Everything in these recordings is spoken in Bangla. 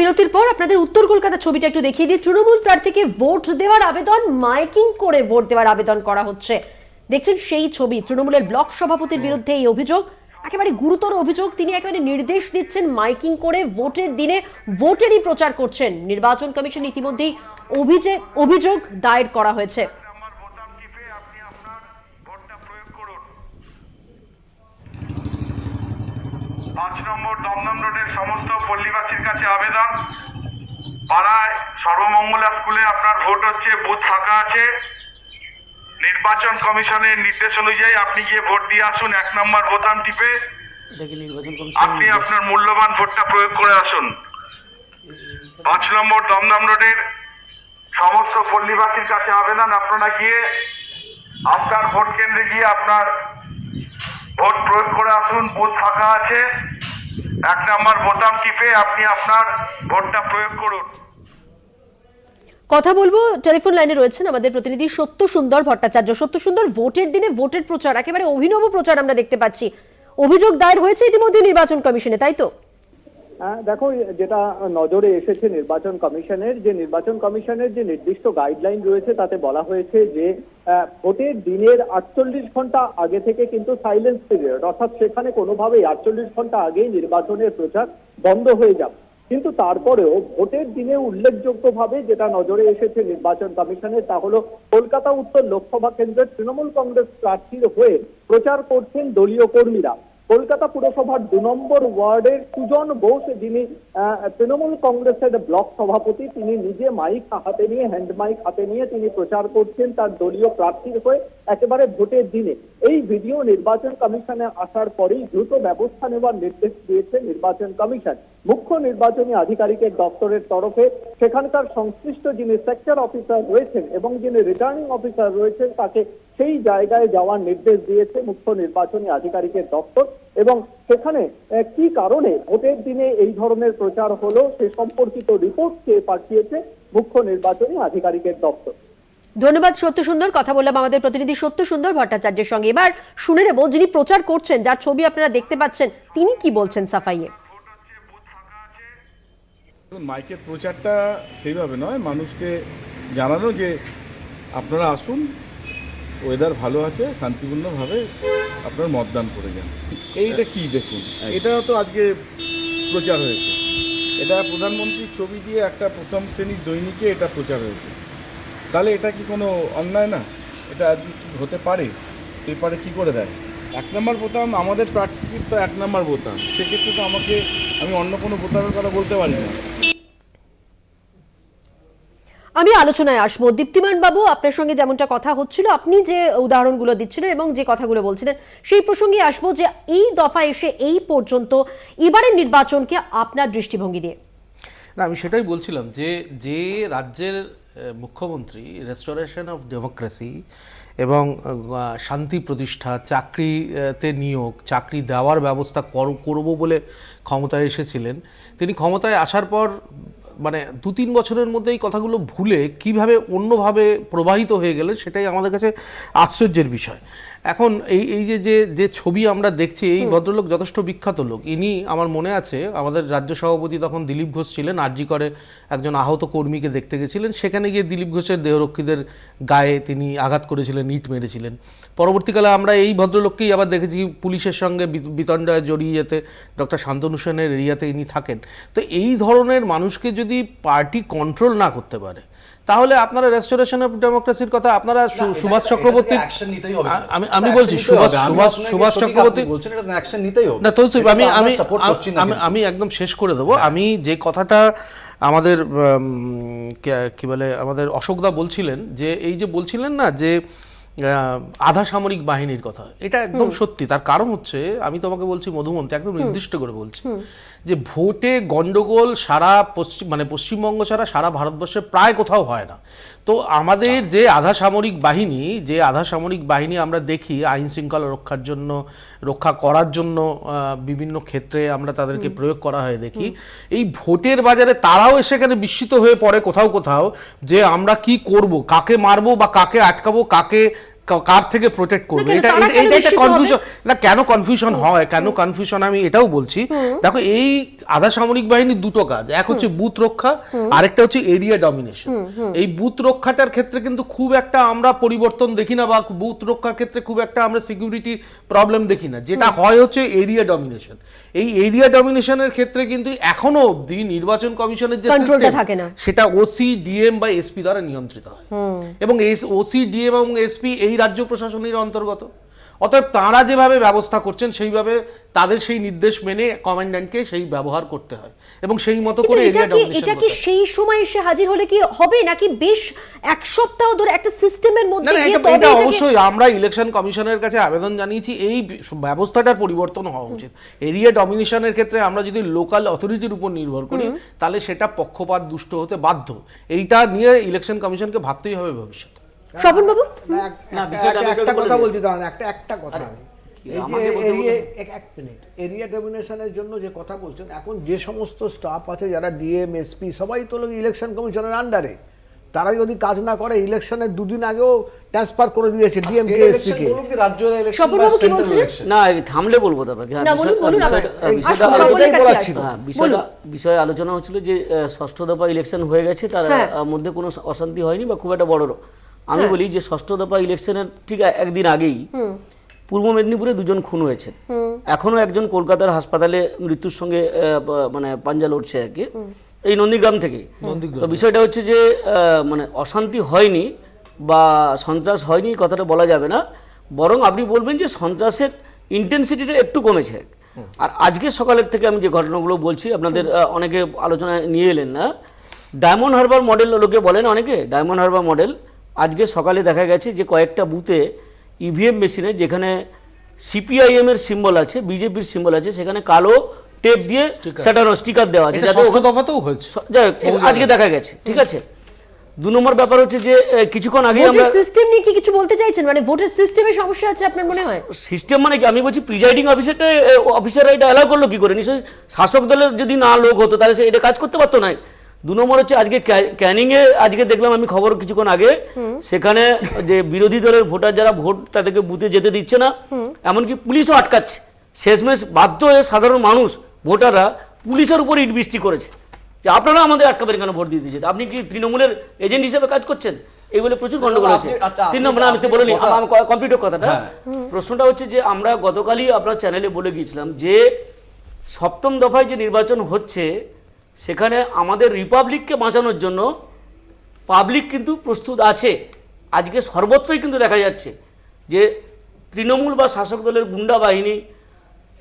বিরতির পর আপনাদের উত্তর কলকাতা ছবিটা একটু দেখিয়ে দিই। তৃণমূল প্রার্থীকে ভোট দেওয়ার আবেদন, মাইকিং করে ভোট দেওয়ার আবেদন করা হচ্ছে। দেখছেন সেই ছবি, তৃণমূলের ব্লক সভাপতির বিরুদ্ধে এই অভিযোগ। একেবারে গুরুতর অভিযোগ, তিনি একেবারে নির্দেশ দিচ্ছেন মাইকিং করে ভোটের দিনে ভোটেরই প্রচার করছেন। নির্বাচন কমিশন ইতিমধ্যেই অভিযোগ দায়ের করা হয়েছে আমার বোতাম টিপে আপনি আপনার ভোটটা প্রয়োগ করুন পাঁচ নম্বর দমদম রোডের সমস্ত পল্লীবাসীর কাছে আবেদন। পাড়ায় সর্বমঙ্গলা স্কুলে আপনার ভোট হচ্ছে বুথ ফাঁকা আছে। নির্বাচন কমিশনের নির্দেশ অনুযায়ী আপনি গিয়ে ভোট দিয়ে আসুন এক নম্বর বোতাম টিপে। আপনি আপনার মূল্যবান ভোটটা প্রয়োগ করে আসুন। পাঁচ নম্বর দমদম রোডের সমস্ত পল্লীবাসীর কাছে আবেদন আপনারা গিয়ে আপনার ভোট কেন্দ্রে গিয়ে আপনার ভোট প্রয়োগ করে আসুন বুথ ফাঁকা আছে। এক নম্বর বোতাম টিপে আপনি আপনার ভোটটা প্রয়োগ করুন। কথা বলব, টেলিফোন লাইনে রয়েছেন আমাদের প্রতিনিধি সত্য সুন্দর ভট্টাচার্য। সত্য সুন্দর ভোটের দিনে ভোটের প্রচার, একেবারে অভিনব প্রচার আমরা দেখতে পাচ্ছি। অভিযোগ দায়ের হয়েছে ইতিমধ্যে নির্বাচন কমিশনে, তাই তো? দেখো, যেটা নজরে এসেছে নির্বাচন কমিশনের, যে নির্বাচন কমিশনের যে নির্দিষ্ট গাইডলাইন রয়েছে, তাতে বলা হয়েছে যে ভোটের দিনের আটচল্লিশ ঘণ্টা আগে থেকে কিন্তু সাইলেন্স পিরিয়ড অর্থাৎ সেখানে কোনোভাবেই আটচল্লিশ ঘণ্টা আগেই নির্বাচনের প্রচার বন্ধ হয়ে যাবে। কিন্তু তারপরেও ভোটের দিনে উল্লেখযোগ্যভাবে যেটা নজরে এসেছে নির্বাচন কমিশনের, তা হলো কলকাতা উত্তর লোকসভা কেন্দ্রের তৃণমূল কংগ্রেস প্রার্থীর হয়ে প্রচার করছেন দলীয় কর্মীরা। কলকাতা পুরসভার দু নম্বর ওয়ার্ডের সুজন বোস, যিনি তৃণমূল কংগ্রেসের ব্লক সভাপতি, তিনি নিজে মাইক হাতে নিয়ে, হ্যান্ড মাইক হাতে নিয়ে তিনি প্রচার করছেন তার দলীয় প্রার্থীর হয়ে একেবারে ভোটের দিনে। এই ভিডিও নির্বাচন কমিশনে আসার পরেই দ্রুত ব্যবস্থা নেওয়ার নির্দেশ দিয়েছে নির্বাচন কমিশন। মুখ্য নির্বাচনী আধিকারিকের দপ্তরের তরফে সেখানকার সংশ্লিষ্ট যিনি সেক্টর অফিসার রয়েছেন এবং যিনি রিটার্নিং অফিসার রয়েছেন, তাকে সেই জায়গায় যাওয়ার নির্দেশ দিয়েছে মুখ্য নির্বাচনী আধিকারিকের দপ্তর এবং সেখানে কি কারণে ভোটের দিনে এই ধরনের প্রচার হলো সে সম্পর্কিত রিপোর্ট চেয়ে পাঠিয়েছে মুখ্য নির্বাচনী আধিকারিকের দপ্তর। ধন্যবাদ সত্য সুন্দর কথা বললাম আমাদের প্রতিনিধি সত্য সুন্দর ভট্টাচার্যের সঙ্গে। এবার শুনে নেব যিনি প্রচার করছেন যার ছবি আপনারা দেখতে পাচ্ছেন তিনি কি বলছেন সাফাইয়ে? মাইকের প্রচারটা সেইভাবে নয় মানুষকে জানানো যে আপনারা আসুন ওয়েদার ভালো আছে শান্তিপূর্ণভাবে আপনার মতদান করে যান। এইটা কি দেখুন? এটা তো আজকে প্রচার হয়েছে। এটা প্রধানমন্ত্রীর ছবি দিয়ে একটা প্রথম শ্রেণির দৈনিকে এটা প্রচার হয়েছে। তাহলে এটা কি কোনো অন্যায় না? এটা আজকে কি হতে পারে? পেপারে কি করে দেয়? এক নম্বর বোতাম আমাদের প্রার্থীর তো এক নম্বর বোতাম। সেক্ষেত্রে তো আমাকে আমি অন্য কোনো বোতামের কথা বলতে পারি না। আমি আলোচনায় আসব। দীপ্তিমান বাবু, আপনার সঙ্গে যেমনটা কথা হচ্ছিল, আপনি যে উদাহরণগুলো দিচ্ছিলেন এবং যে কথাগুলো বলছিলেন, সেই প্রসঙ্গে আসব যে এই দফা এসে এই পর্যন্ত এবারের নির্বাচনকে আপনার দৃষ্টিভঙ্গি দিয়ে। না, আমি সেটাই বলছিলাম যে যে রাজ্যের মুখ্যমন্ত্রী রেস্টোরেশন অফ ডেমোক্রেসি এবং শান্তি প্রতিষ্ঠা, চাকরিতে নিয়োগ, চাকরি দেওয়ার ব্যবস্থা কর- করব বলে ক্ষমতায় এসেছিলেন। তিনি ক্ষমতায় আসার পর মানে দু তিন বছরের মধ্যে এই কথাগুলো ভুলে কীভাবে অন্যভাবে প্রবাহিত হয়ে গেলে সেটাই আমাদের কাছে আশ্চর্যের বিষয়। এখন এই এই যে যে যে ছবি আমরা দেখছি এই ভদ্রলোক যথেষ্ট বিখ্যাত লোক। ইনি আমার মনে আছে আমাদের রাজ্য সভাপতি তখন দিলীপ ঘোষ ছিলেন আরজি করে একজন আহত কর্মীকে দেখতে গেছিলেন। সেখানে গিয়ে দিলীপ ঘোষের দেহরক্ষীদের গায়ে তিনি আঘাত করেছিলেন ইট মেরেছিলেন। পরবর্তীকালে আমরা এই ভদ্রলোককেই আবার দেখেছি পুলিশের সঙ্গে বিতণ্ডায় জড়িয়ে যেতে ডক্টর শান্তনু সেনের এরিয়াতে ইনি থাকেন। তো এই ধরনের মানুষকে যদি পার্টি কন্ট্রোল না করতে পারে তাহলে আপনারা রেস্টোরেশন অফ ডেমোক্রেসির কথা আপনারা সুভাষ চক্রবর্তী আমি আমি বলছি সুভাষ সুভাষ সুভাষ চক্রবর্তী বলছেন এটা অ্যাকশন নিতেই হবে। না তো আমি আমি আমি হ্যাঁ। আমি একদম শেষ করে দেবো। আমি যে কথাটা আমাদের কি বলে আমাদের অশোকদা বলছিলেন যে এই যে বলছিলেন না যে আধা সামরিক বাহিনীর কথা এটা একদম সত্যি। তার কারণ হচ্ছে আমি তোমাকে বলছি মধুমন্ত্রী একদম নির্দিষ্ট করে বলছি। যে ভোটে গন্ডগোল সারা পশ্চিম মানে পশ্চিমবঙ্গ ছাড়া সারা ভারতবর্ষে প্রায় কোথাও হয় না। তো আমাদের যে আধা সামরিক বাহিনী যে আধা সামরিক বাহিনী আমরা দেখি আইন শৃঙ্খলা রক্ষার জন্য রক্ষা করার জন্য বিভিন্ন ক্ষেত্রে আমরা তাদেরকে প্রয়োগ করা হয় দেখি। এই ভোটের বাজারে তারাও সেখানে বিস্মিত হয়ে পড়ে কোথাও কোথাও যে আমরা কি করব কাকে মারবো বা কাকে আটকাবো কাকে কার থেকে প্রোটেক্ট করবে? এটা এটা- একটা কনফিউশন না কেন কনফিউশন হয়? কেন কনফিউশন আমি এটাও বলছি। দেখো এই আধা সামরিক বাহিনীর দুটো কাজ। এক হচ্ছে বুথ রক্ষা আরেকটা হচ্ছে এরিয়া ডমিনেশন এই বুথ রক্ষাটার ক্ষেত্রে কিন্তু খুব একটা আমরা পরিবর্তন দেখি না বা বুথ রক্ষার ক্ষেত্রে খুব একটা আমরা সিকিউরিটি প্রবলেম দেখি না। যেটা হয় হচ্ছে এরিয়া ডমিনেশন এই এরিয়া ডমিনেশনের ক্ষেত্রে কিন্তু এখনও অবধি নির্বাচন কমিশনের যে না। সেটা ওসি ডিএম বা এসপি দ্বারা নিয়ন্ত্রিত হয়। এবং ওসি ডিএম এবং এসপি এই রাজ্য প্রশাসনের অন্তর্গত। অতএব তাঁরা যেভাবে ব্যবস্থা করছেন সেইভাবে তাদের সেই নির্দেশ মেনে কমান্ড্যান্টকে সেই ব্যবহার করতে হয় এবং সেই মতো করে এটা এরিয়া কি ডমিনেশন এটা কি সেই সময় এসে হাজির হলে কি হবে নাকি বেশ এক সপ্তাহ ধরে একটা সিস্টেমের মধ্যে এটা অবশ্যই আমরা ইলেকশন কমিশনের কাছে আবেদন জানিয়েছি এই ব্যবস্থাটার পরিবর্তন হওয়া উচিত। এরিয়া ডমিনেশনের ক্ষেত্রে আমরা যদি লোকাল অথরিটির উপর নির্ভর করি তাহলে সেটা পক্ষপাত দুষ্ট হতে বাধ্য। এইটা নিয়ে ইলেকশন কমিশনকে ভাবতেই হবে ভবিষ্যতে। স্বপন বাবু একটা- কথা বলছি দাঁড়ান একটা একটা কথা এই যে এরিয়া এক মিনিট এরিয়া ডমিনেশনের জন্য যে কথা বলছেন এখন যে সমস্ত স্টাফ আছে যারা ডিএম এসপি সবাই তো ইলেকশন কমিশনের আন্ডারে তারা যদি কাজ না করে ইলেকশনের দুদিন আগেও ট্রান্সফার করে দিয়েছে ডিএম কে। এসপি কে রাজ্য? না থামলে বলব তারপরে। হ্যাঁ, বিষয়- বিষয়টা-। হ্যাঁ, বিষয়ে আলোচনা হচ্ছিল যে ষষ্ঠ দফা ইলেকশন হয়ে গেছে তার হ্যাঁ। মধ্যে কোনো অশান্তি হয়নি বা খুব একটা বড় আমি হ্যাঁ। বলি যে ষষ্ঠ দফা ইলেকশনের ঠিক একদিন আগেই পূর্ব মেদিনীপুরে দুজন খুন হয়েছে। এখনও একজন কলকাতার হাসপাতালে মৃত্যুর সঙ্গে মানে পাঞ্জা লড়ছে আর কি। এই নন্দীগ্রাম থেকে। তো বিষয়টা হচ্ছে যে মানে অশান্তি হয়নি বা সন্ত্রাস হয়নি কথাটা বলা যাবে না। বরং আপনি বলবেন যে সন্ত্রাসের ইন্টেন্সিটিটা একটু কমেছে। আর আজকে সকালের থেকে আমি যে ঘটনাগুলো বলছি আপনাদের অনেকে আলোচনায় নিয়ে এলেন না। ডায়মন্ড হারবার মডেল লোকে বলেন অনেকে ডায়মন্ড হারবার মডেল। আজকে সকালে দেখা গেছে যে কয়েকটা বুথে ইভিএম মেশিনে যেখানে সিপিআইএম এর সিম্বল আছে বিজেপির সিম্বল আছে সেখানে কালো টেপ দিয়ে সেটানো স্টিকার দেওয়া আছে দফাতেও হয়েছে। আজকে দেখা গেছে ঠিক আছে? দু নম্বর ব্যাপার হচ্ছে যে কিছুক্ষণ আগে আমরা সিস্টেম নিয়ে কি কিছু বলতে চাইছেন? মানে ভোটের সিস্টেমে সমস্যা আছে আপনার মনে হয়? সিস্টেম মানে কি? আমি বলছি প্রিজাইডিং অফিসারটা অফিসাররা এটা অ্যালাউ করল কি করে? নিশ্চয়ই শাসক দলের যদি না লোক হতো তাহলে সে এটা কাজ করতে পারতো না? দু নম্বর হচ্ছে আজকে ক্যানিং এ আজকে দেখলাম আমি খবর কিছুক্ষণ আগে সেখানে যে বিরোধী দলের ভোটার যারা ভোট তাদেরকে বুথে যেতে দিচ্ছে না এমনকি পুলিশও আটকাচ্ছে। শেষমেশ বাধ্য হয়ে সাধারণ মানুষ ভোটাররা পুলিশের উপর ইট বৃষ্টি করেছে। যে আপনারা আমাদের আটকাবেন কেন ভোট দিয়ে দিয়েছে আপনি কি তৃণমূলের এজেন্ট হিসেবে কাজ করছেন? এগুলো প্রচুর গন্ডগোল আচ্ছা, তিন নম্বর আমি তো বলিনি কম্পিউটার কথাটা। প্রশ্নটা হচ্ছে যে আমরা গতকালই আপনার চ্যানেলে বলে গিয়েছিলাম যে সপ্তম দফায় যে নির্বাচন হচ্ছে সেখানে আমাদের রিপাবলিককে বাঁচানোর জন্য পাবলিক কিন্তু প্রস্তুত আছে। আজকে সর্বত্রই কিন্তু দেখা যাচ্ছে যে তৃণমূল বা শাসক দলের গুন্ডা বাহিনী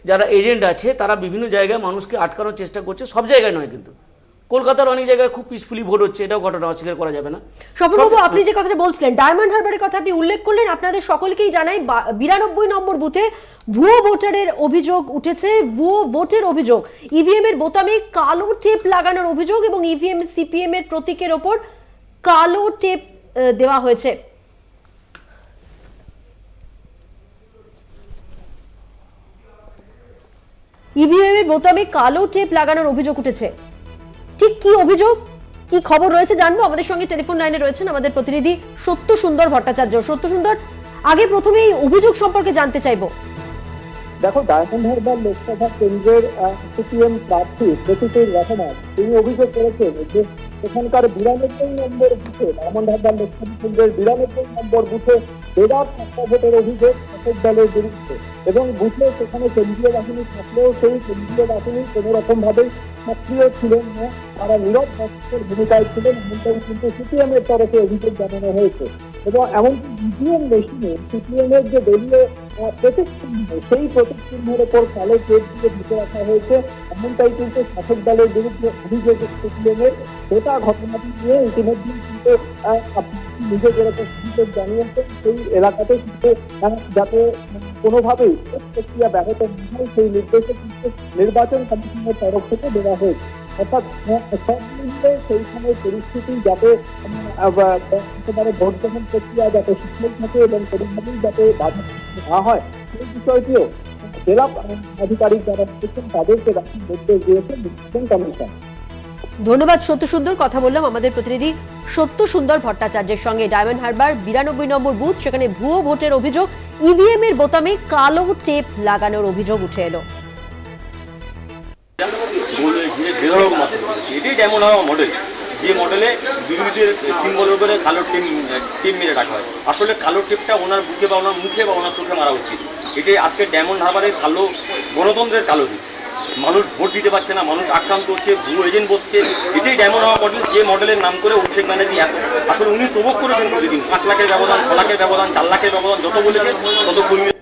যারা এজেন্ট আছে, তারা বিভিন্ন জায়গায় মানুষকে আটকানোর চেষ্টা করছে। সব জায়গায় নয় কিন্তু। কলকাতার অনেক জায়গায় খুব পিসফুলি ভোট হচ্ছে এটাও ঘটনা অস্বীকার করা যাবে না। স্বপনবাবু আপনি যে কথাটা বলছিলেন ডায়মন্ড হারবারের কথা আপনি উল্লেখ করলেন আপনাদের সকলকেই জানাই বিরানব্বই নম্বর বুথে ভুয়ো ভোটারের অভিযোগ উঠেছে ভুয়ো ভোটের অভিযোগ। ইভিএম এর বোতামে কালো টেপ লাগানোর অভিযোগ এবং ইভিএম সিপিএম এর প্রতীকের ওপর কালো টেপ দেওয়া হয়েছে। ইভিএম এর বোতামে কালো টেপ লাগানোর অভিযোগ উঠেছে। ঠিক কি অভিযোগ? কি খবর রয়েছে জানব? আমাদের সঙ্গে টেলিফোন লাইনে রয়েছেন আমাদের প্রতিনিধি সত্য সুন্দর ভট্টাচার্য। সত্য সুন্দর আগে প্রথমে এই অভিযোগ সম্পর্কে জানতে চাইব। দেখো ডায়মন্ড হারবার লোকসভা কেন্দ্রের সিপিএম প্রার্থী প্রতীকের রহমান তিনি অভিযোগ করেছেন যে সেখানকার বিরানব্বই নম্বর বুথে ডায়মন্ড হারবার লোকসভা কেন্দ্রের বিরানব্বই নম্বর বুথে বেদার ভোটের অভিযোগ শাসক দলের বিরুদ্ধে। এবং বুথে সেখানে কেন্দ্রীয় বাহিনী থাকলেও সেই কেন্দ্রীয় বাহিনী কোনো রকম ভাবে সক্রিয় ছিলেন না। তারা নীরব দর্শকের ভূমিকায় ছিলেন এমনটাই কিন্তু সিপিএম এর তরফে অভিযোগ জানানো হয়েছে। এবং এমনকি বিপিএম মেশিনে সিপিএম এর যে দলীয় আহ, প্রতীক চিহ্ন সেই প্রতীক চিহ্নের ওপর কালো চেক দিয়ে ঢুকে রাখা হয়েছে। এমনটাই কিন্তু শাসক দলের বিরুদ্ধে অভিযোগ সিপিএম এর গোটা ঘটনাটি নিয়ে ইতিমধ্যে কিন্তু নিজে যেরকম অভিযোগ জানিয়েছেন সেই এলাকাতে কিন্তু যাতে কোনোভাবেই প্রক্রিয়া ব্যাহত না হয় সেই নির্দেশে কিন্তু নির্বাচন কমিশনের তরফ থেকে দেওয়া হয়েছে অর্থাৎ আহ, সব সেই সময় পরিস্থিতি যাতে একেবারে ভোট গ্রহণ প্রক্রিয়া যাতে সুস্থ থাকে এবং কোনোভাবেই যাতে বাধা না হয় সেই বিষয়টিও জেলা আধিকারিক যারা রয়েছেন তাদেরকে রাখার নির্দেশ দিয়েছে নির্বাচন কমিশন। ধন্যবাদ সত্য সুন্দর কথা বললাম আমাদের প্রতিনিধি সত্য সুন্দর ভট্টাচার্যের সঙ্গে ডায়মন্ড হারবার বিরানব্বই নম্বর বুথ সেখানে ভুয়ো ভোটের অভিযোগ ইভিএম এর বোতামে কালো টেপ লাগানোর অভিযোগ উঠে এলো। যে মডেলে বিরোধীদের সিম্বলের উপরে কালো টিম টিম মেরে রাখা হয়। আসলে কালো টিপটা ওনার বুকে বা ওনার মুখে বা ওনার চোখে মারা উচিত। এটাই আজকে ডায়মন্ড হারবারের কালো গণতন্ত্রের কালো দিক। মানুষ ভোট দিতে পারছে না, মানুষ আক্রান্ত হচ্ছে ভুয়ো এজেন্ট বসছে। এটাই ডায়মন্ড হাওয়া মডেল যে মডেলের নাম করে অভিষেক ব্যানার্জি এত আসলে উনি প্রভোগ করেছেন প্রতিদিন। পাঁচ লাখের ব্যবধান, ছ লাখের ব্যবধান, চার লাখের ব্যবধান, যত বলেছে তত কর্মী